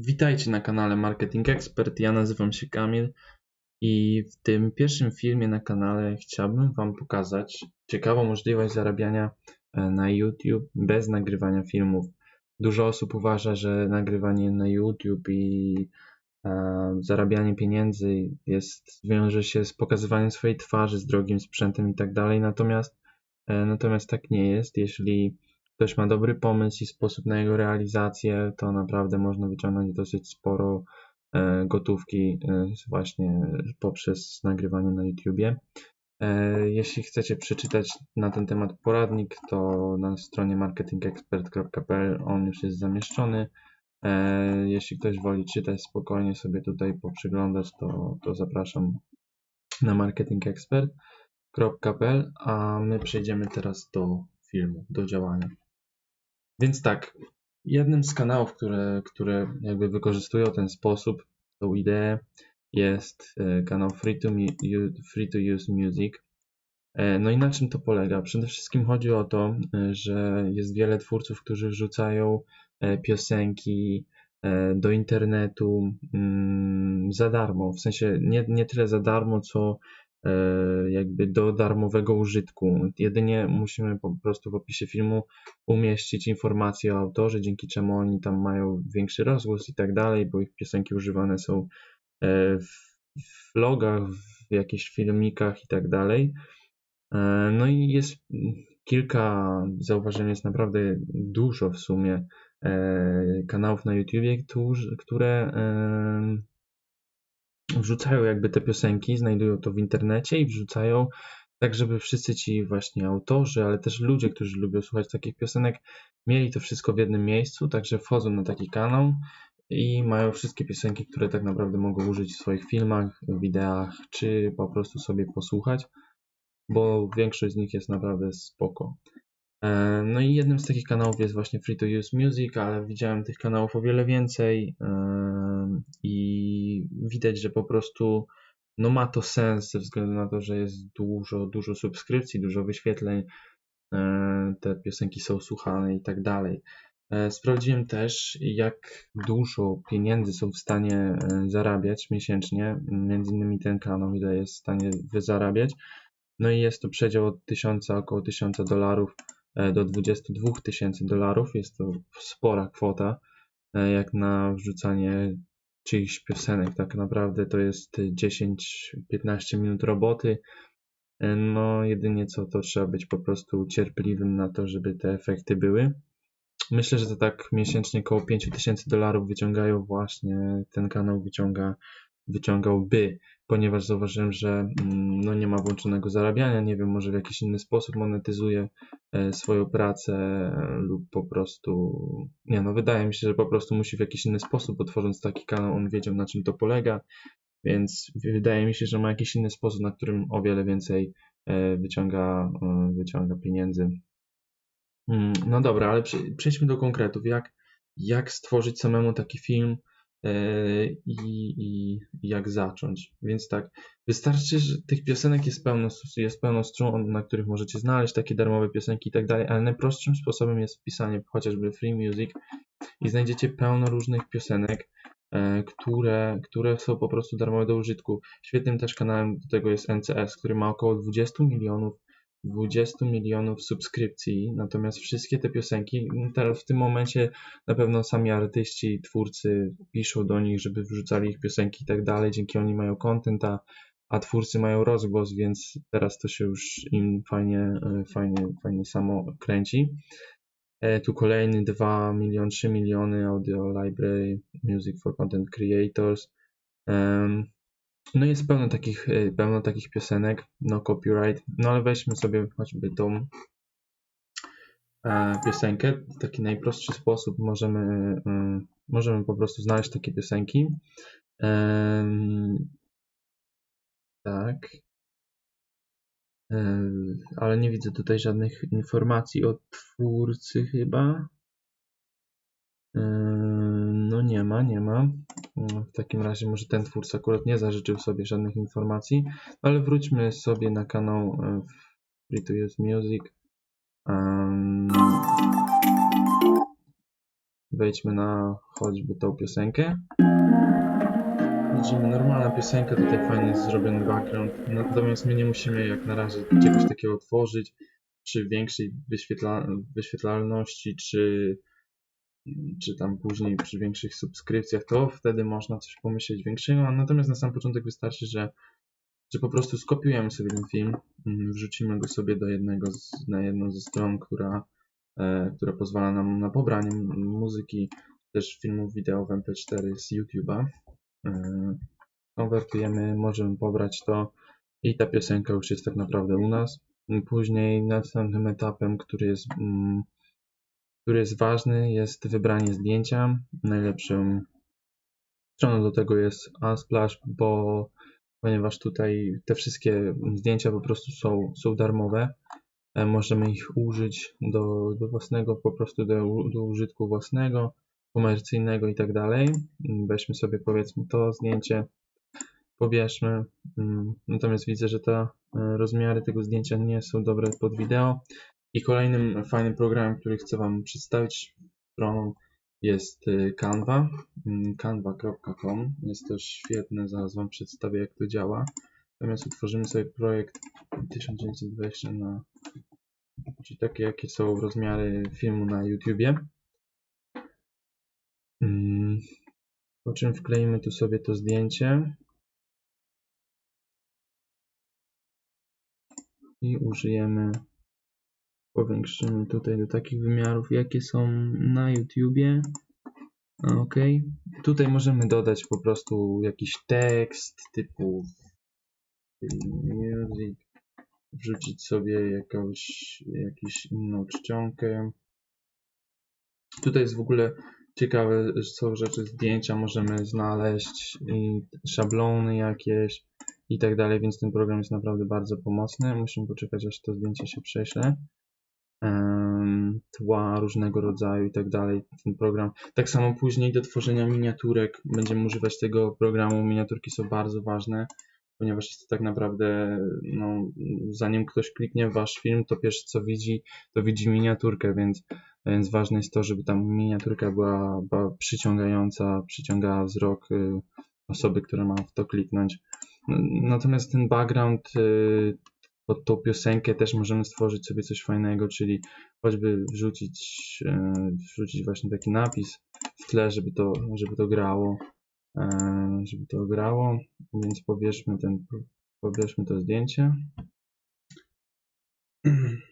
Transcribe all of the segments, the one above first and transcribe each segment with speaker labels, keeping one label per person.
Speaker 1: Witajcie na kanale Marketing Expert. Ja nazywam się Kamil i w tym pierwszym filmie na kanale chciałbym Wam pokazać ciekawą możliwość zarabiania e, na YouTube bez nagrywania filmów. Dużo osób uważa, że nagrywanie na YouTube i e, zarabianie pieniędzy jest, wiąże się z pokazywaniem swojej twarzy, z drogim sprzętem i tak dalej. Natomiast, e, natomiast tak nie jest. Jeśli ktoś ma dobry pomysł i sposób na jego realizację, to naprawdę można wyciągnąć dosyć sporo e, gotówki e, właśnie poprzez nagrywanie na YouTubie. E, Jeśli chcecie przeczytać na ten temat poradnik, to na stronie marketingexpert.pl on już jest zamieszczony. Jeśli ktoś woli czytać spokojnie sobie tutaj poprzyglądać, to, to zapraszam na marketingexpert.pl, a my przejdziemy teraz do filmu, do działania. Więc tak, jednym z kanałów, które, które jakby wykorzystują ten sposób, tą ideę, jest e, kanał Free to, Free to Use Music. E, No i na czym to polega? Przede wszystkim chodzi o to, e, że jest wiele twórców, którzy wrzucają piosenki do internetu mm, za darmo. W sensie nie, nie tyle za darmo, co jakby do darmowego użytku. Jedynie musimy po prostu w opisie filmu umieścić informacje o autorze, dzięki czemu oni tam mają większy rozgłos i tak dalej, bo ich piosenki używane są e, w vlogach, w jakichś filmikach i tak dalej. E, No i jest kilka, zauważyłem, jest naprawdę dużo w sumie e, kanałów na YouTubie, które em, wrzucają jakby te piosenki, znajdują to w internecie i wrzucają tak, żeby wszyscy ci właśnie autorzy, ale też ludzie, którzy lubią słuchać takich piosenek, mieli to wszystko w jednym miejscu, także wchodzą na taki kanał i mają wszystkie piosenki, które tak naprawdę mogą użyć w swoich filmach, wideach, czy po prostu sobie posłuchać, bo większość z nich jest naprawdę spoko. E, No i jednym z takich kanałów jest właśnie Free to Use Music, ale widziałem tych kanałów o wiele więcej em, widać, że po prostu no ma to sens ze względu na to, że jest dużo, dużo subskrypcji, dużo wyświetleń, e, te piosenki są słuchane i tak dalej. E, Sprawdziłem też, jak dużo pieniędzy są w stanie e, zarabiać miesięcznie. Między innymi ten kanał, ile jest w stanie zarabiać. No i jest to przedział od 1000, około 1000 dolarów do 22 tysięcy dolarów. Jest to spora kwota, jak na wrzucanie czyichś piosenek. Tak naprawdę to jest 10-15 minut roboty. E, No, jedynie co to trzeba być po prostu cierpliwym na to, żeby te efekty były. Myślę, że to tak miesięcznie około 5000 dolarów wyciągają właśnie, ten kanał wyciąga, wyciągałby, ponieważ zauważyłem, że mm, no nie ma włączonego zarabiania, nie wiem, może w jakiś inny sposób monetyzuje e, swoją pracę e, lub po prostu, nie no, wydaje mi się, że po prostu musi w jakiś inny sposób, bo tworząc taki kanał, on wiedział na czym to polega, więc wydaje mi się, że ma jakiś inny sposób, na którym o wiele więcej e, wyciąga, wyciąga pieniędzy. Mm, No dobra, ale prze- przejdźmy do konkretów. Jak, jak stworzyć samemu taki film i, i i jak zacząć? Więc tak, wystarczy, że tych piosenek jest pełno, jest pełno stron, na których możecie znaleźć takie darmowe piosenki i tak dalej, ale najprostszym sposobem jest wpisanie chociażby Free Music i znajdziecie pełno różnych piosenek, e, które, które są po prostu darmowe do użytku. Świetnym też kanałem do tego jest NCS, który ma około 20 milionów 20 milionów subskrypcji, natomiast wszystkie te piosenki, no teraz w tym momencie na pewno sami artyści, twórcy piszą do nich, żeby wrzucali ich piosenki i tak dalej, dzięki oni mają content, a, a twórcy mają rozgłos, więc teraz to się już im fajnie, e, fajnie, fajnie samo kręci. E, Tu kolejny 2 miliony, 3 miliony Audio Library, Music for Content Creators. Em, no jest pełno takich, y, pełno takich piosenek, no copyright, no ale weźmy sobie choćby tą e, piosenkę. W taki najprostszy sposób możemy, y, możemy po prostu znaleźć takie piosenki. Em, tak. E, ale nie widzę tutaj żadnych informacji od twórcy chyba. E, nie ma, nie ma. No, W takim razie może ten twórca akurat nie zażyczył sobie żadnych informacji, ale wróćmy sobie na kanał e, Free to Use Music. Wejdźmy na choćby tą piosenkę. Widzimy normalna piosenka, tutaj fajnie jest zrobiony background, natomiast my nie musimy jak na razie czegoś takiego tworzyć, czy większej wyświetla wyświetlalności, czy, czy tam później przy większych subskrypcjach, to wtedy można coś pomyśleć większego, natomiast na sam początek wystarczy, że, że po prostu skopiujemy sobie ten film, mm, wrzucimy go sobie do jednego z, na jedną ze stron, która, e, która pozwala nam na pobranie muzyki, też filmów wideo w MP4 z YouTube'a. E, konwertujemy, możemy pobrać to i ta piosenka już jest tak naprawdę u nas. Później następnym etapem, który jest, mm, który jest ważny, jest wybranie zdjęcia. Najlepszą stroną do tego jest Unsplash, bo ponieważ tutaj te wszystkie zdjęcia po prostu są, są darmowe, e, możemy ich użyć do, do własnego, po prostu do, do użytku własnego, komercyjnego i tak dalej. Weźmy sobie powiedzmy to zdjęcie, pobierzmy. Mm, Natomiast widzę, że te e, rozmiary tego zdjęcia nie są dobre pod wideo. I kolejnym fajnym programem, który chcę Wam przedstawić stroną jest y, Canva, mm, canva.com. Jest to świetne, zaraz Wam przedstawię jak to działa. Natomiast utworzymy sobie projekt 1920 na czyli takie jakie są rozmiary filmu na YouTubie. Mm, Po czym wkleimy tu sobie to zdjęcie i użyjemy, powiększymy tutaj do takich wymiarów, jakie są na YouTubie. Ok. Tutaj możemy dodać po prostu jakiś tekst typu music, wrzucić sobie jakąś, jakąś inną czcionkę. Tutaj jest w ogóle ciekawe, są rzeczy, zdjęcia możemy znaleźć i szablony jakieś i tak dalej, więc ten program jest naprawdę bardzo pomocny. Musimy poczekać, aż to zdjęcie się prześle. Tła różnego rodzaju i tak dalej. Ten program. Tak samo później do tworzenia miniaturek będziemy używać tego programu. Miniaturki są bardzo ważne, ponieważ jest to tak naprawdę, no, zanim ktoś kliknie w wasz film, to pierwsze co widzi, to widzi miniaturkę, więc, więc ważne jest to, żeby ta miniaturka była, była przyciągająca, przyciągała wzrok y, osoby, która ma w to kliknąć. Natomiast ten background y, pod tą piosenkę też możemy stworzyć sobie coś fajnego, czyli choćby wrzucić, y, wrzucić właśnie taki napis w tle, żeby to, żeby to grało, y, żeby to grało, więc pobierzmy ten, pobierzmy to zdjęcie.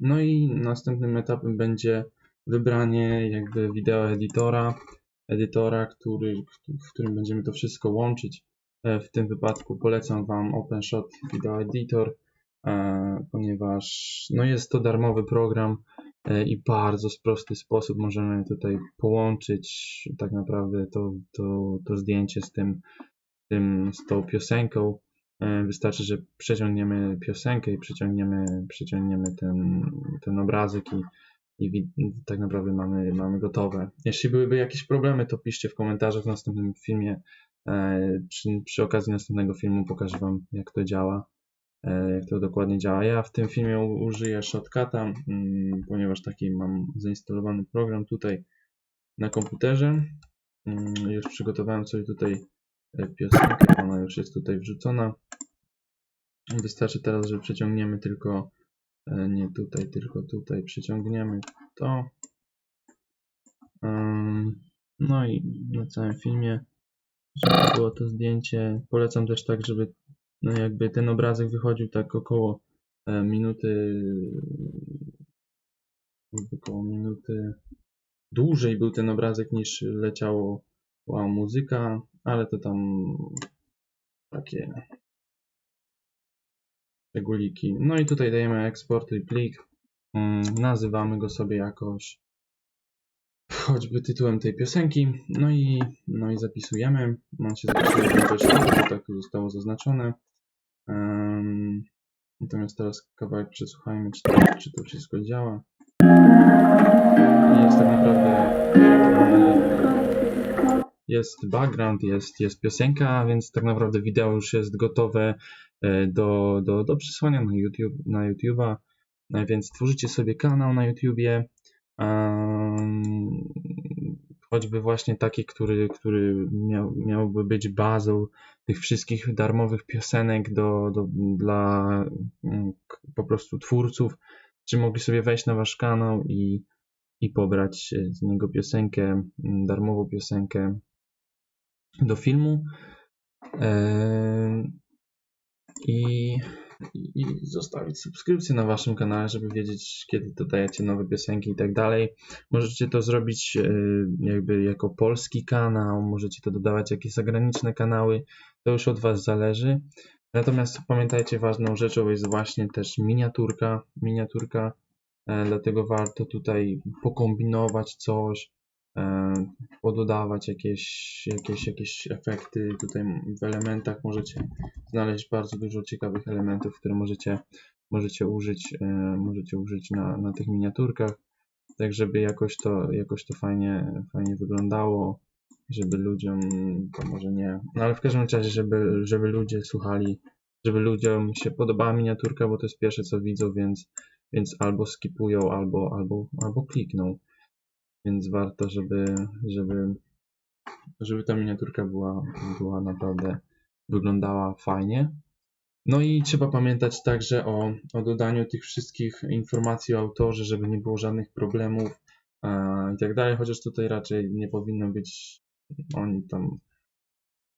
Speaker 1: No i następnym etapem będzie wybranie jakby wideo edytora, edytora, który, w którym będziemy to wszystko łączyć. E, W tym wypadku polecam Wam OpenShot Video Editor, e, ponieważ no jest to darmowy program e, i bardzo prosty sposób możemy tutaj połączyć tak naprawdę to, to, to zdjęcie z tym, tym, z tą piosenką. Wystarczy, że przeciągniemy piosenkę i przeciągniemy, przeciągniemy ten, ten obrazek i, i tak naprawdę mamy, mamy gotowe. Jeśli byłyby jakieś problemy, to piszcie w komentarzach w następnym filmie. E, Przy, przy okazji następnego filmu pokażę Wam, jak to działa, e, jak to dokładnie działa. Ja w tym filmie użyję Shotcuta, mm, ponieważ taki mam zainstalowany program tutaj na komputerze. Mm, Już przygotowałem sobie tutaj e, piosenkę, ona już jest tutaj wrzucona. Wystarczy teraz, że przeciągniemy tylko, nie tutaj, tylko tutaj, przeciągniemy to. No i na całym filmie, żeby było to zdjęcie. Polecam też tak, żeby no jakby ten obrazek wychodził tak około e, minuty, około minuty dłużej był ten obrazek niż leciało była muzyka, ale to tam takie reguliki. No i tutaj dajemy eksportuj plik. Mm, Nazywamy go sobie jakoś choćby tytułem tej piosenki. No i, no i zapisujemy. On się zapisuje też tak zostało zaznaczone. Em, natomiast teraz kawałek przesłuchajmy, czy to, czy to wszystko działa. Jest tak naprawdę jest background, jest, jest piosenka, więc tak naprawdę wideo już jest gotowe e, do, do, do przesłania na YouTube, na YouTube'a. E, Więc tworzycie sobie kanał na YouTubie, choćby właśnie taki, który, który miał, miałby być bazą tych wszystkich darmowych piosenek do, do, dla mm, po prostu twórców, czy mogli sobie wejść na wasz kanał i, i pobrać z niego piosenkę, mm, darmową piosenkę do filmu. I i zostawić subskrypcję na waszym kanale, żeby wiedzieć, kiedy dodajecie nowe piosenki i tak dalej. Możecie to zrobić e, jakby jako polski kanał, możecie to dodawać jakieś zagraniczne kanały, to już od was zależy. Natomiast pamiętajcie, ważną rzeczą jest właśnie też miniaturka, miniaturka, e, dlatego warto tutaj pokombinować coś, pododawać jakieś, jakieś, jakieś efekty. Tutaj w elementach możecie znaleźć bardzo dużo ciekawych elementów, które możecie, możecie użyć, e, możecie użyć na, na tych miniaturkach, tak żeby jakoś to, jakoś to fajnie, fajnie wyglądało, żeby ludziom, to może nie, no ale w każdym razie, żeby, żeby ludzie słuchali, żeby ludziom się podobała miniaturka, bo to jest pierwsze co widzą, więc, więc albo skipują, albo, albo, albo klikną więc warto, żeby, żeby, żeby ta miniaturka była, była naprawdę, wyglądała fajnie. No i trzeba pamiętać także o, o dodaniu tych wszystkich informacji o autorze, żeby nie było żadnych problemów i tak dalej, chociaż tutaj raczej nie powinno być, oni tam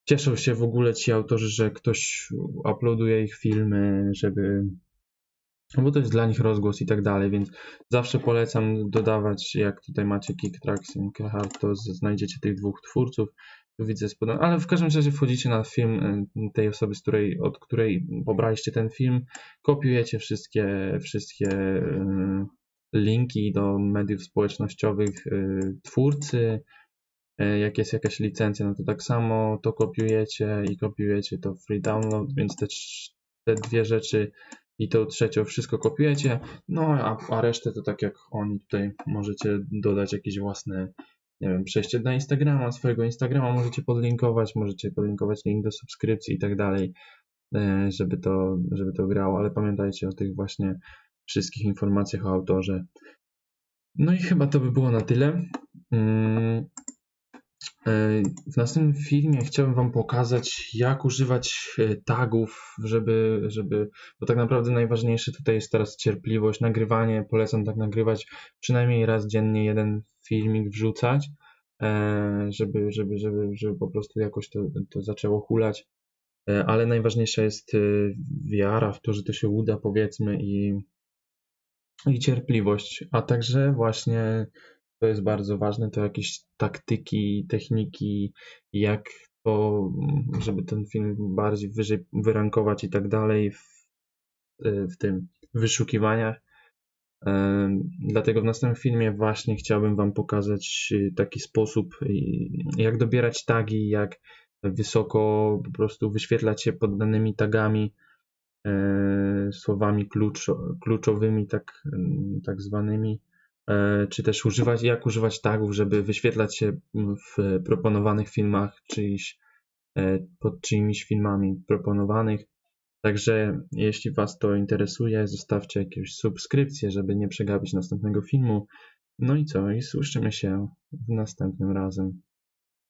Speaker 1: cieszą się w ogóle ci autorzy, że ktoś uploaduje ich filmy, żeby bo to jest dla nich rozgłos i tak dalej, więc zawsze polecam dodawać, jak tutaj macie Kick Tracks i Kehard, to znajdziecie tych dwóch twórców, tu widzę spodem, ale w każdym razie wchodzicie na film y, tej osoby, z której, od której pobraliście ten film, kopiujecie wszystkie, wszystkie y, linki do mediów społecznościowych y, twórcy, jak jest jakaś licencja, no to tak samo to kopiujecie i kopiujecie to free download, więc te, te dwie rzeczy i tą trzecią wszystko kopiujecie, no a, a resztę to tak jak oni tutaj możecie dodać jakieś własne, nie wiem, przejście na Instagrama, swojego Instagrama możecie podlinkować, możecie podlinkować link do subskrypcji i tak dalej, e, żeby to, żeby to grało, ale pamiętajcie o tych właśnie wszystkich informacjach o autorze. No i chyba to by było na tyle. E, w następnym filmie chciałbym Wam pokazać, jak używać e, tagów, żeby, żeby, bo tak naprawdę najważniejsze tutaj jest teraz cierpliwość, nagrywanie. Polecam tak nagrywać przynajmniej raz dziennie jeden filmik wrzucać, e, żeby, żeby, żeby, żeby po prostu jakoś to, to zaczęło hulać. Ale najważniejsza jest wiara w to, że to się uda, powiedzmy, i, i cierpliwość, a także właśnie to jest bardzo ważne, to jakieś taktyki, techniki, jak to, żeby ten film bardziej wyżej wyrankować i tak dalej w, w tym wyszukiwaniach. Dlatego w następnym filmie właśnie chciałbym Wam pokazać taki sposób, jak dobierać tagi, jak wysoko po prostu wyświetlać się pod danymi tagami, e, słowami kluczowymi, tak, tak zwanymi czy też używać, jak używać tagów, żeby wyświetlać się w proponowanych filmach, czyjś, e, pod czyimiś filmami proponowanych. Także jeśli Was to interesuje, zostawcie jakąś subskrypcję, żeby nie przegapić następnego filmu. No i co? I słyszymy się w następnym razem.